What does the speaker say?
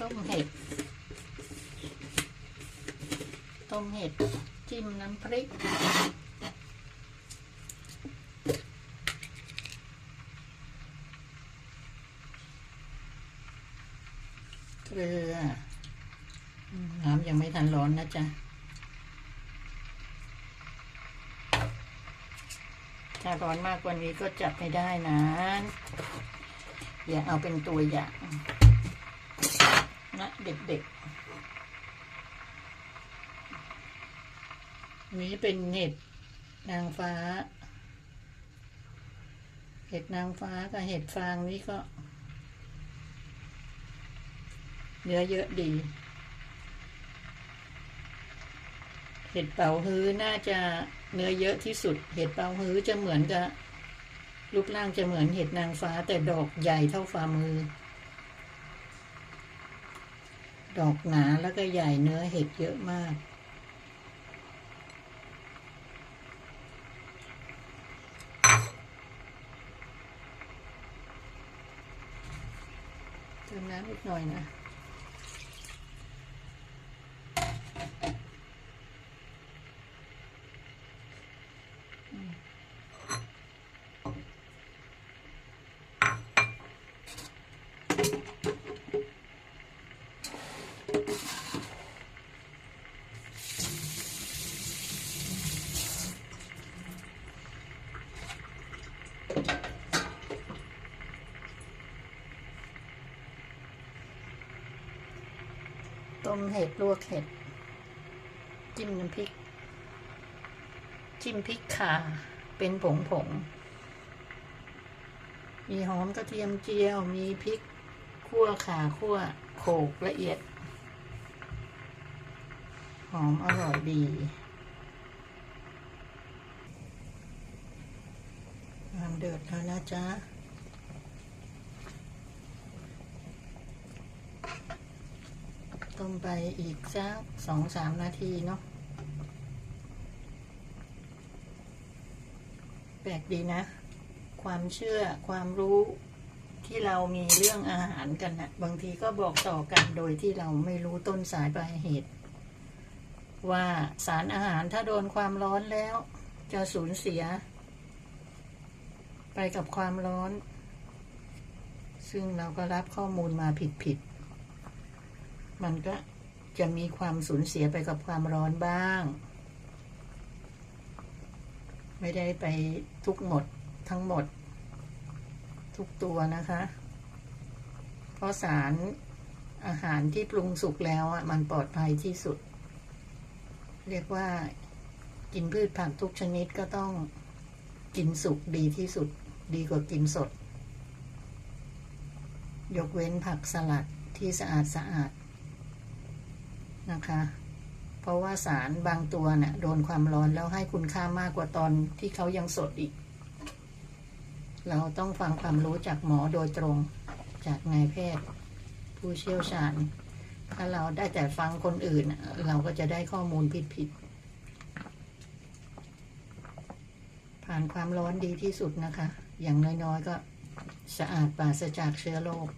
ต้มเห็ด ต้มเห็ด จิ้มน้ำพริก เกลือ น้ำยังไม่ทันร้อนนะจ๊ะถ้าร้อนมากกว่านี้ก็จับไม่ได้นะ อย่าเอาเป็นตัวอย่าง เด็กๆ นี้เป็นเห็ดนางฟ้า เห็ดนางฟ้ากับเห็ดฟางนี่ก็ เนื้อเยอะดี เห็ดเป่าฮื้อน่าจะเนื้อเยอะที่สุด เห็ดเป่าฮื้อจะเหมือนกับรูปร่างจะเหมือนเห็ดนางฟ้าแต่ดอกใหญ่เท่าฝ่ามือ ดอกหนาแล้วก็ใหญ่เนื้อเห็ดเยอะมาก เติมน้ำอีกหน่อยนะ ต้มเห็ดลวกเห็ด จิ้มน้ำพริก จิ้มพริกข่า เป็นผงผง มีหอมกระเทียมเจียว มีพริกขั่วข่าขั่วโขกละเอียด หอมอร่อยดีน้ำเดือดแล้วนะจ๊ะ ต้มไปอีกสักสองสามนาทีเนาะแปลกดีนะ ความเชื่อความรู้ที่เรามีเรื่องอาหารกันนะบางทีก็บอกต่อกันโดยที่เราไม่รู้ต้นสายปลายเหตุ ว่าสารอาหารถ้าโดนความร้อนแล้ว จะสูญเสีย ไปกับความร้อน ซึ่งเราก็รับข้อมูลมาผิดๆ มันก็จะมีความสูญเสียไปกับความร้อนบ้าง ไม่ได้ไปทุกหมดทั้งหมด ทุกตัวนะคะ เพราะสารอาหารที่ปรุงสุกแล้วอะมันปลอดภัยที่สุด เรียกว่ากินพืชผักทุกชนิดก็ต้องกินสุกดีที่สุดดีกว่ากินสด ยกเว้นผักสลัดที่สะอาดสะอาด นะคะ เพราะว่าสารบางตัวเนี่ยโดนความร้อนแล้วให้คุณค่ามากกว่าตอนที่เขายังสดอีก เราต้องฟังความรู้จากหมอโดยตรงจากนายแพทย์ ผู้เชี่ยวชาญ ถ้าเราได้แต่ฟังคนอื่น เราก็จะได้ข้อมูลผิดๆผ่านความร้อนดีที่สุดนะคะ อย่างน้อยๆก็สะอาดปราศจากเชื้อโรค